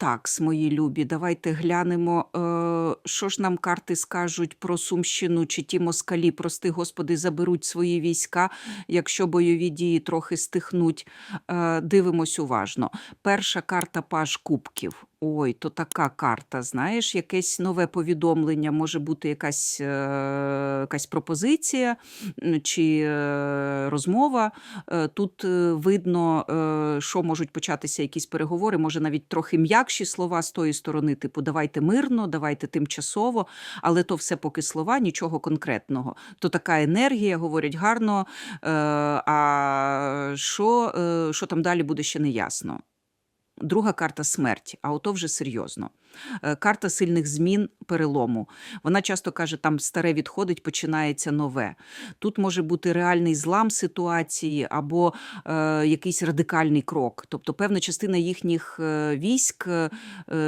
Так, мої любі, давайте глянемо, е, що ж нам карти скажуть про Сумщину, чи ті москалі, прости Господи, заберуть свої війська, якщо бойові дії трохи стихнуть. Е, Дивимось уважно. Перша карта Паж Кубків. Ой, то така карта, знаєш, якесь нове повідомлення, може бути якась, е, якась пропозиція чи е, розмова. Е, Тут е, видно, е, що можуть початися якісь переговори, може навіть трохи м'якші слова з тої сторони, типу давайте мирно, давайте тимчасово, але то все поки слова, нічого конкретного. То така енергія, говорять гарно, е, а що, е, що там далі буде ще не ясно. Друга карта смерть, а ото вже серйозно. Е, Карта сильних змін, перелому. Вона часто каже, там старе відходить, починається нове. Тут може бути реальний злам ситуації або е, якийсь радикальний крок. Тобто певна частина їхніх е, військ е,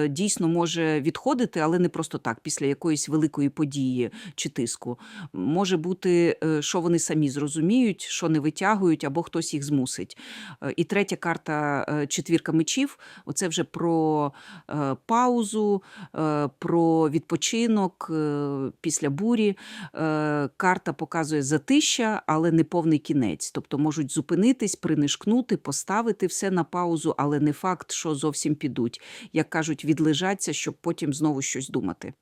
дійсно може відходити, але не просто так, після якоїсь великої події чи тиску. Може бути, е, що вони самі зрозуміють, що не витягують, або хтось їх змусить. Е, І третя карта е, четвірка мечів оце вже про е, паузу, е, про відпочинок е, після бурі. Е, Карта показує затища, але не повний кінець. Тобто можуть зупинитись, принишкнути, поставити все на паузу, але не факт, що зовсім підуть. Як кажуть, відлежаться, щоб потім знову щось думати.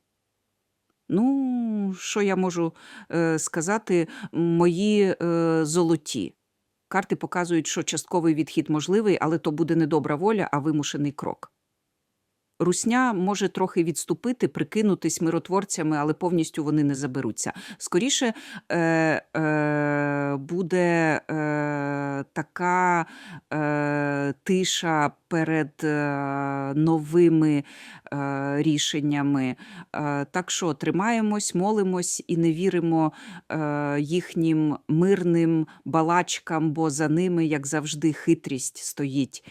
Ну, що я можу е, сказати, мої е, золоті. Карти показують, що частковий відхід можливий, але то буде не добра воля, а вимушений крок. Русня може трохи відступити, прикинутись миротворцями, але повністю вони не заберуться. Скоріше е, е, буде е, така тиша перед е, новими е, рішеннями. Е, так що тримаємось, молимось і не віримо е, їхнім мирним балачкам, бо за ними, як завжди, хитрість стоїть.